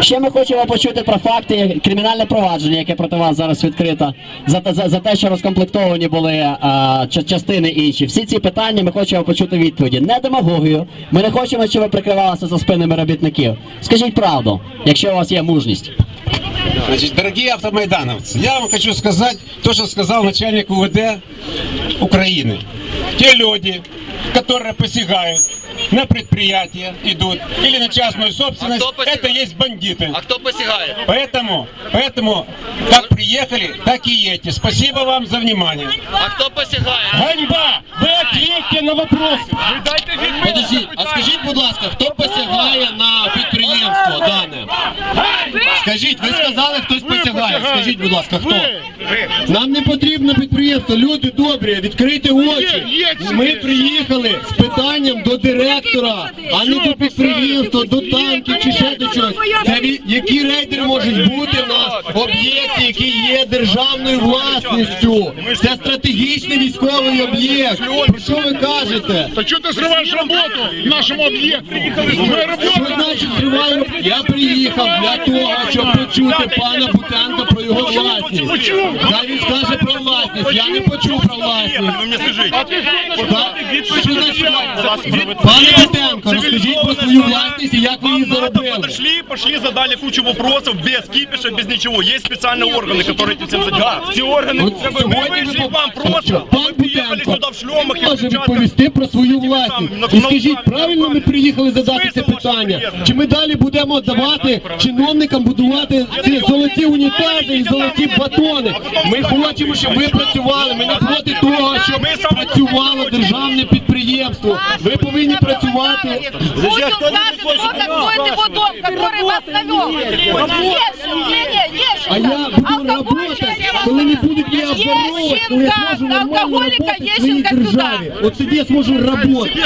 Ще ми хочемо почути про факти кримінальне провадження, яке проти вас зараз відкрито, за, те- за, за те, що розкомплектовані були а, ча- частини інші. Всі ці питання ми хочемо почути відповіді. Не демагогію. Ми не хочемо, щоб ви прикривалися за спинами робітників. Скажіть правду, якщо у вас є мужність. Значит, дорогие автомайдановцы, я вам хочу сказать то, что сказал начальник УВД Украины. Те люди, которые посягают на предприятия, идут, или на частную собственность, А кто посягает? это есть бандиты. А хто посягає? Поэтому, поэтому, как приехали, так и едьте. Спасибо вам за внимание. А хто посягає? Ганьба! Вы ответьте на вопросы! Подождіть, а скажіть, будь ласка, хто посягає на підприємство дане? Скажіть, ви сказали, хтось посягає. Скажіть, будь ласка, хто? Нам не потрібно підприємство. Люди добрі, відкрити очі. Ми приїхали з питанням до директора, а не до підприємства, до танків чи ще які рейдери можуть бути на об'єкті, який є державною власністю? Це стратегічний військовий об'єкт. Про що ви кажете? Та чого ти зриваєш роботу в нашому об'єкту? Що значить зриваю? Я приїхав для того, щоб почути пана Бутенка про його власність. Хай він скаже про власність. Я не почув про власність. А ти? Що значить? Пане Бутенко, розкажіть свою власність і як ви її заробили. Подошли, пошли, задали кучу вопросов без кипиша, без ничего. Есть специальные органы, которые этим всем занимаются. Эти органы, От как бы, мы сьогодні вышли ви к вам Що, просто, Пан мы приехали Бутенко сюда в шлемах и може в перчатках. відповісти про свою власність. І скажіть, правильно ми приїхали задати це питання? Чи ми далі будемо давати чиновникам будувати ці золоті унітази і золоті батони? Ми хочемо, щоб ви працювали. Ми не проти того, щоб працювало державне підприємство. Ви повинні працювати. Пусть он скажет, сколько стоит его дом, который вас навел. Ешин, не, не, А Ешин. я буду работать, коли не будуть мене обворовувати, коли я зможу нормально алкоголика Ещенко Ещенка сюда. Вот тебе сможем работать.